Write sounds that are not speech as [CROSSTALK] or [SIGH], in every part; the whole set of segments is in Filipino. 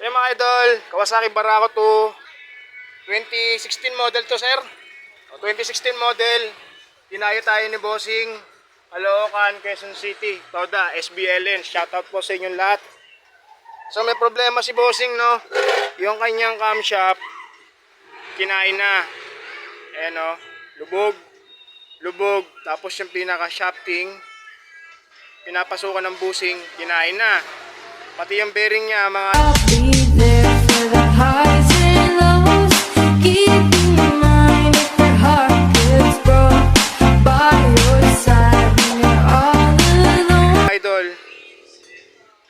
So yun mga idol, Kawasaki Barako 2. 2016 model to sir. O, 2016 model. Dinayo tayo ni Bossing. Caloocan, Quezon City. Toda, SBLN. Shoutout po sa inyong lahat. So may problema si Bossing no. Yung kanyang camshaft kinain na. Ayan o. Lubog. Lubog. Tapos yung pinaka shafting pinapasukan ng busing, kinain na. Pati yung bearing niya, mga idol.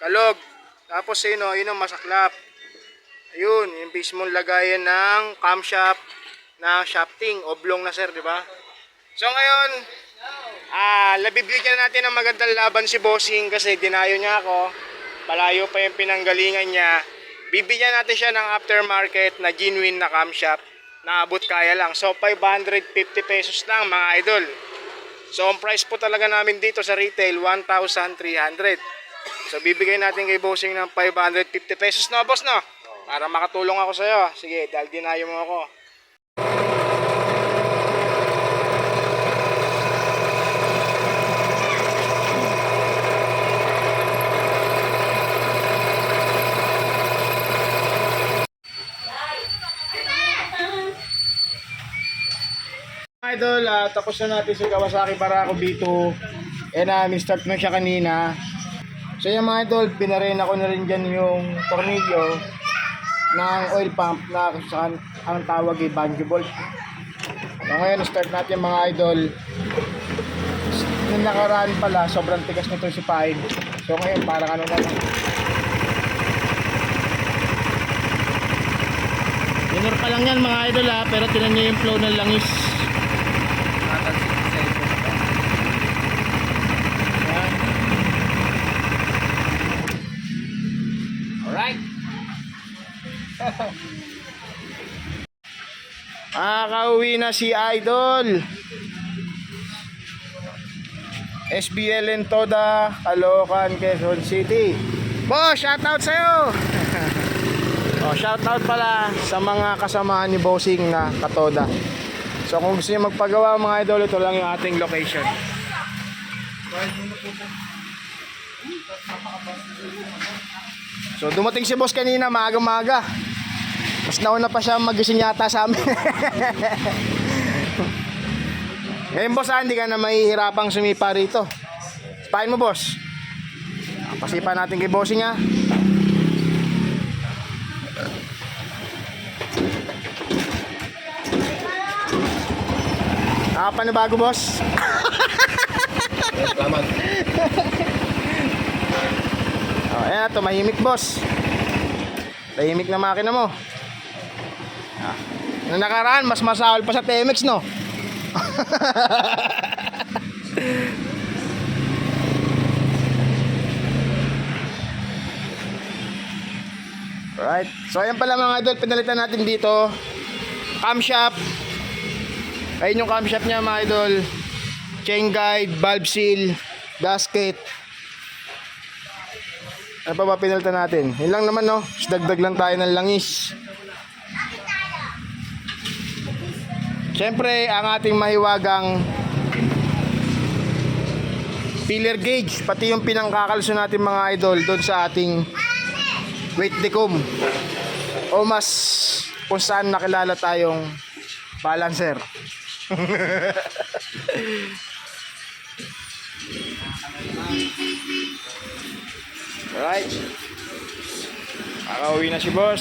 Kalog. Tapos yun o, yun ang masaklap. Ayun, yung mismong lagayan ng camshaft na shafting, oblong na sir, di ba? So ngayon, ah, labibigyan natin ng magandang laban si Bossing kasi dinayo niya ako. Malayo pa yung pinanggalingan niya. Bibigyan natin siya ng aftermarket na genuine na camshaft na abot kaya lang. So 550 pesos lang mga idol. So ang price po talaga namin dito sa retail 1,300. So bibigay natin kay Bossing ng 550 pesos na boss no? Para makatulong ako sa iyo. Sige, dahil dinayo mo ako. Idol, ah, tapos na natin si Kawasaki Barako B2. Eh na, start na siya kanina. So yung mga idol, pinarena ko na rin dyan yung tornilyo ng oil pump na saan ang tawag ay banjo bolt. So ngayon, start natin mga idol. Nung nakaraan pala, sobrang tigas nito si Pine. So ngayon, parang ano na lang. Minor pa lang yan mga idol ha, pero tinan nyo yung flow ng langis. Makakauwi na si Idol. SBLN Toda, Caloocan, Quezon City. Boss, shoutout sa'yo! [LAUGHS] oh, shoutout pala sa mga kasamaan ni Bossing na Katoda. So kung gusto niyo magpagawa mga idol, ito lang yung ating location. So dumating si boss kanina maaga-maga. Mas nauna pa siya magising yata sa amin. Ngayon boss, ah, hindi ka na mahihirapang sumipa rito. Spain mo boss. Ah, Pasipa natin kay bossing ha. Ah, panibago boss. Salamat. [LAUGHS] Oh, ayan, tumahimik boss. Tahimik na makina mo. Ah. Nakaraan, mas masahol pa sa TMX, no? [LAUGHS] Alright. So, ayan pala mga idol, pinalitan natin dito. Camshaft. Ayun yung camshaft niya mga idol. Chain guide, valve seal, gasket. Ano pa ba pinalitan natin? Yun lang naman no. Dagdag lang tayo ng langis. Siyempre, ang ating mahiwagang filler gauge, pati yung pinangkakalso natin mga idol doon sa ating weight decom. O mas kung saan nakilala tayong balancer. [LAUGHS] Alright. Nakauwi na si boss.